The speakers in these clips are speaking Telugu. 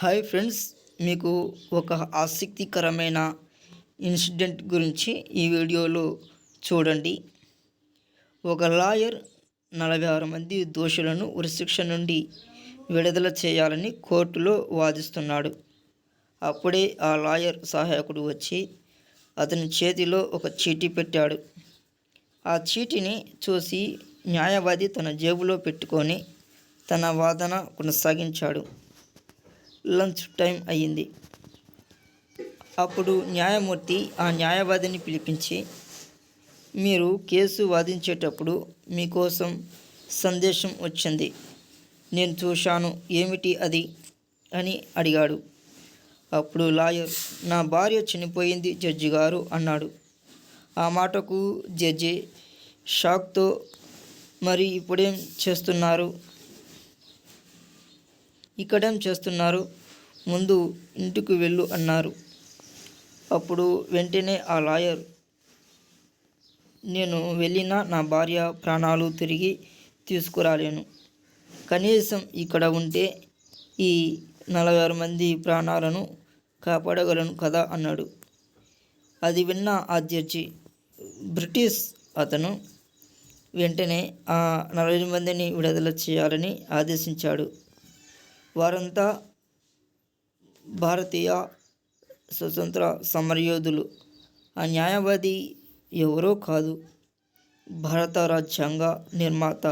హాయ్ ఫ్రెండ్స్ మీకు ఒక ఆసక్తికరమైన ఇన్సిడెంట్ గురించి ఈ వీడియోలో చూడండి. ఒక లాయర్ నలభై ఆరు మంది దోషులను ఉరిశిక్ష నుండి విడుదల చేయాలని కోర్టులో వాదిస్తున్నాడు. అప్పుడే ఆ లాయర్ సహాయకుడు వచ్చి అతని చేతిలో ఒక చీటీ పెట్టాడు. ఆ చీటిని చూసి న్యాయవాది తన జేబులో పెట్టుకొని తన వాదన కొనసాగించాడు. లంచ్ టైం అయ్యింది. అప్పుడు న్యాయమూర్తి ఆ న్యాయవాదిని పిలిపించి మీరు కేసు వాదించేటప్పుడు మీకోసం సందేశం వచ్చింది. నేను చూశాను. ఏమిటి అది? అని అడిగాడు. అప్పుడు లాయర్ నా భార్య చనిపోయింది జడ్జి గారు అన్నాడు. ఆ మాటకు జడ్జి షాక్తో మరి ఇప్పుడేం చేస్తున్నారు? ఇక్కడేం చేస్తున్నారు? ముందు ఇంటికి వెళ్ళు అన్నారు. అప్పుడు వెంటనే ఆ లాయర్ నేను వెళ్ళినా నా భార్య ప్రాణాలు తిరిగి తీసుకురాలేను. కనీసం ఇక్కడ ఉంటే ఈ నలభై ఆరు మంది ప్రాణాలను కాపాడగలను కదా అన్నాడు. అది విన్న ఆ జడ్జి బ్రిటిష్ అతను వెంటనే ఆ నలభై మందిని విడుదల చేయాలని ఆదేశించాడు. వారంతా భారతీయ స్వతంత్ర సమరయోధులు. ఆ న్యాయవాది ఎవరో కాదు. భారత రాజ్యాంగ నిర్మాత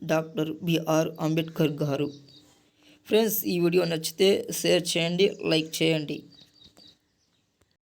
డాక్టర్ బిఆర్ అంబేద్కర్ గారు. ఫ్రెండ్స్ ఈ వీడియో నచ్చితే షేర్ చేయండి లైక్ చేయండి.